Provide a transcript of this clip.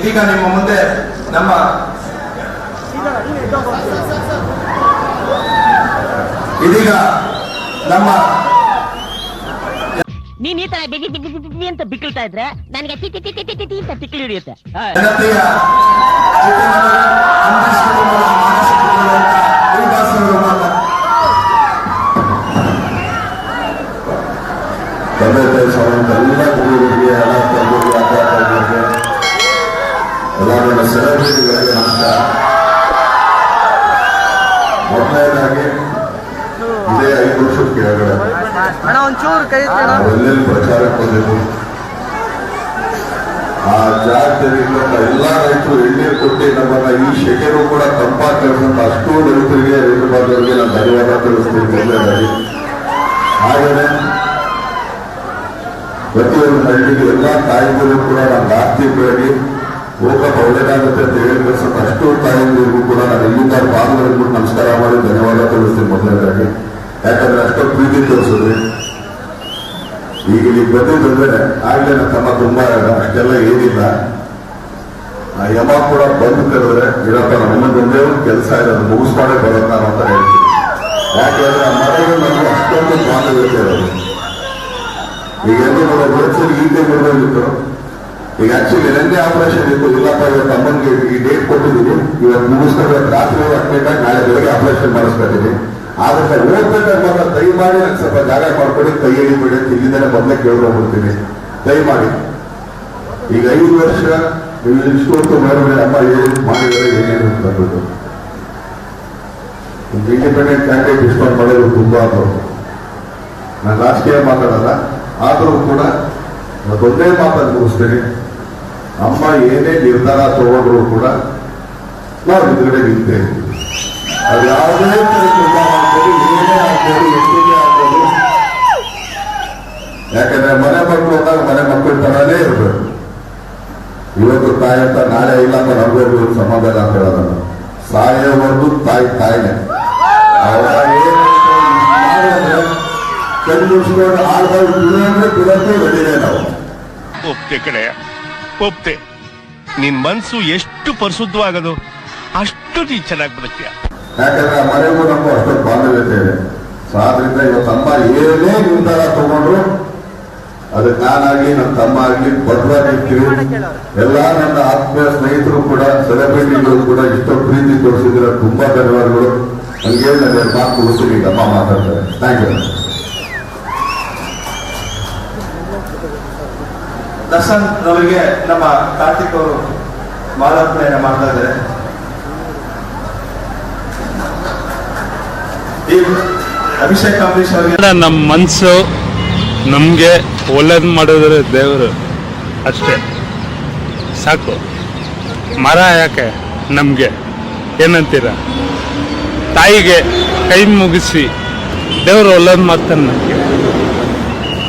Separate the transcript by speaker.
Speaker 1: ಇದೀಗ ನಿಮ್ಮ ಮುಂದೆ ನಮ್ಮ ಇದೀಗ ನಮ್ಮ
Speaker 2: ನೀನ್ ಈ ತರ ಬಿಗಿ ಬಿಗಿ ಬಿಗಿ ಬಿಗಿ ಅಂತ ಬಿಕ್ಕಳ್ತಾ ಇದ್ರೆ ನನಗೆ ಟಿ ಟಿ ಟಿ ಟಿ ಟಿ ಟಿ ಅಂತ ತಿಕ್ಕಿ ಹಿಡಿಯುತ್ತೆ.
Speaker 1: ಜನತೆಯ
Speaker 3: ತಂದೆ ತಾಯಿ ಎಲ್ಲ ಗುರುಗಳಿಗೆ ಎಲ್ಲ ಸೆಲೆಬ್ರಿಟಿಗಳಿಗೆ ನಮಸ್ಕಾರ ಮೊದಲನೇದಾಗಿ ಇದೇ ಐದು ವರ್ಷದ ಕೆಳಗಡೆ ಎಲ್ಲೆಲ್ಲಿ ಪ್ರಚಾರಕ್ಕೆ ಬಂದಿದ್ದು ಆ ಜಾಗದಲ್ಲಿ ಎಲ್ಲ ರೈತರು ಎಣ್ಣೀರು ಕೊಟ್ಟು ನಮ್ಮನ್ನ ಈ ಶೆಕೆರು ಕೂಡ ತಂಪಾಗ್ತಕ್ಕಂಥ ಅಷ್ಟು ರೈತರಿಗೆ ರೈತ ಬಾಂಧವರಿಗೆ ನಾನು ಧನ್ಯವಾದ ತಿಳಿಸ್ತೀನಿ ಮೊದಲನೇದಾಗಿ. ಹಾಗೆಯೇ ಪ್ರತಿಯೊಂದು ಹಳ್ಳಿಗೆ ಎಲ್ಲ ತಾಯಿಗಳು ಕೂಡ ನಾನು ಆರ್ಥಿಕವಾಗಿ ಹೋಗಪ್ಪ ಒಳ್ಳೇದಾಗುತ್ತೆ ಅಂತ ಹೇಳಿದ್ರೆ ಅಷ್ಟು ತಾಯಿಗಳಿಗೂ ಕೂಡ ನಾನು ಇಲ್ಲಿಂದ ಬಾಂಧವರಿಗೂ ನಮಸ್ಕಾರ ಮಾಡಿ ಧನ್ಯವಾದ ತಿಳಿಸ್ತೀನಿ ಮೊದಲನೇದಾಗಿ. ಯಾಕಂದ್ರೆ ಅಷ್ಟು ಪ್ರೀತಿ ತೋರಿಸಿದ್ರಿ. ಈಗ ಇಲ್ಲಿ ಬಂದಿದ್ದಂದ್ರೆ ಆಗ್ಲೇ ನನ್ನ ತಮ್ಮ ತುಂಬಾ ಅಷ್ಟೆಲ್ಲ ಏನಿಲ್ಲ. ಆ ಯಮ ಕೂಡ ಬಂದು ಕರೆದ್ರೆ, ಇರಪ್ಪ ನಮ್ಮದೊಂದೇ ಒಂದು ಕೆಲಸ ಇದೆ ಅದು ಮುಗಿಸ್ಕೊಂಡೇ ಬರೋಣ ಅಂತ ಹೇಳ್ತೀನಿ. ಯಾಕೆಂದ್ರೆ ಆ ಮನೆಗೆ ನಮ್ಗೆ ಅಷ್ಟೊಂದು ಬಾಂಧವ್ಯತೆ ಇರೋದು. ಈಗ ಎಲ್ಲರೂ ಕೂಡ ಈಗಲೇ ಬರಬೇಕಿತ್ತು ಈಗ ಆಕ್ಚುಲಿ ನಂದೇ ಆಪರೇಷನ್ ಇತ್ತು ಇವತ್ತು ಅಮ್ಮನಿಗೆ ಈ ಡೇಟ್ ಕೊಟ್ಟಿದ್ದೀನಿ ಇವತ್ತು ಮುಗಿಸ್ಕೊಬೇಕು ರಾತ್ರಿ ಹತ್ತನೇ ನಾಳೆ ಬೆಳಗ್ಗೆ ಆಪರೇಷನ್ ಮಾಡಿಸ್ಕೊತೀನಿ ಆದ್ರೆ ಹೋಗ್ಬೇಕಾದ್ರೆ ಮಾತ್ರ ದಯಮಾಡಿ ನಂಗೆ ಸ್ವಲ್ಪ ಜಾಗ ಮಾಡ್ಕೊಡಿ. ಕೈ ಎಳಿಬೇಡಿ ಅಂತ ಇಲ್ಲಿಂದ ಮೊದಲೇ ಕೇಳ್ಕೊಂಡ್ಬಿಡ್ತೀನಿ ದಯಮಾಡಿ. ಈಗ ಐದು ವರ್ಷ ನೀವು ಇಷ್ಟು ಮೇಡಮ್ ಮೇಲೆ ಅಮ್ಮ ಏನು ಮಾಡಿದರೆ ಏನೇನು ಅಂತ ಅಂದ್ಬಿಟ್ಟು ಇಂಡಿಪೆಂಡೆಂಟ್ ಕ್ಯಾಂಡಿಡೇಟ್ ಡಿಸ್ಕೌಂಟ್ ಮಾಡೋದು ತುಂಬಾ ಅದು. ನಾನು ರಾಜಕೀಯ ಮಾತಾಡಲ್ಲ, ಆದರೂ ಕೂಡ ಒಂದೇ ಮಾತನ್ನು ಮುಗಿಸ್ತೀನಿ. ಅಮ್ಮ ಏನೇ ನಿರ್ಧಾರ ತಗೊಂಡ್ರು ಕೂಡ ನಾವು ಹಿಂದ್ಗಡೆ ನಿಂತೇವೆ ಅದು ಯಾವುದೇ ನಿರ್ಧಾರ ಆಗ್ಬೋದು ಏನೇ ಆಗ್ಬೋದು ಯಾಕಂದ್ರೆ ಮನೆ ಮಕ್ಕಳು ಅಂದಾಗ ಮನೆ ಮಕ್ಕಳ ತರನೇ ಇರಬೇಕು. ಇವತ್ತು ತಾಯಿ ಅಂತ ನಾಳೆ ಅಂತ ನಮಗೂ ಸಮಾಧಾನ ಅಂತ ಹೇಳೋದನ್ನು ಸಾಯೋವರೆಗೂ ತಾಯಿ ತಾಯಿನೇ. ಕಣ್ಣು ಬಂದಿದೆ ಬಿಡೋದ್ರೆ ಬಿಡೋದು ರೆಡಿನೇ ನಾವು.
Speaker 4: ಕಡೆ ಒಪ್ತೆ ನಿನ್ ಮನ್ಸು ಎಷ್ಟು ಪರಿಶುದ್ಧವಾಗದು ಅಷ್ಟು ನೀ ಚೆನ್ನಾಗಿ ಬದುಕ್ತೀಯ
Speaker 3: ಯಾಕಂದ್ರೆ ಮನೆಗೂ ನಮಗೂ ಅಷ್ಟೊಂದು ಸೊ ಆದ್ರಿಂದ ಇವತ್ತು ತಮ್ಮ ಏನೇ ನಿರ್ಧಾರ ತಗೊಂಡ್ರು ಅದಕ್ಕೆ ನಾನಾಗ್ಲಿ ನನ್ನ ತಮ್ಮ ಆಗ್ಲಿ ಬದ್ಧವಾಗಿರ್ತೀವಿ ಎಲ್ಲ ನನ್ನ ಆತ್ಮೀಯ ಸ್ನೇಹಿತರು ಕೂಡ, ಸೆಲೆಬ್ರಿಟಿಗಳು ಕೂಡ ಇಷ್ಟು ಪ್ರೀತಿ ತೋರಿಸಿದ್ರೆ ತುಂಬಾ ಧನ್ಯವಾದಗಳು. ನನಗೆ ನನ್ನ ಮಾತು ಮುಗಿಸ್ತೀನಿ ತಮ್ಮ ಮಾತಾಡ್ತಾರೆ ಥ್ಯಾಂಕ್ ಯು.
Speaker 1: ದರ್ಶನ್ ನಮಗೆ ನಮ್ಮ ಕಾರ್ತಿಕ್ ಅವರು ಮಾಲಾರ್ಪಣೆಯನ್ನು ಮಾಡ್ತಾ ಇದ್ದಾರೆ. ಅಭಿಷೇಕ್
Speaker 5: ನಮ್ಮ ಮನಸ್ಸು ನಮಗೆ ಒಳ್ಳೇದು ಮಾಡಿದ್ರೆ ದೇವರು ಅಷ್ಟೇ. ಸಾಕು. ಮರ ಯಾಕೆ ನಮಗೆ? ಏನಂತೀರ? ತಾಯಿಗೆ ಕೈ ಮುಗಿಸಿ ದೇವರು ಒಳ್ಳೇದು ಮಾಡ್ತಾನೆ ನಮಗೆ.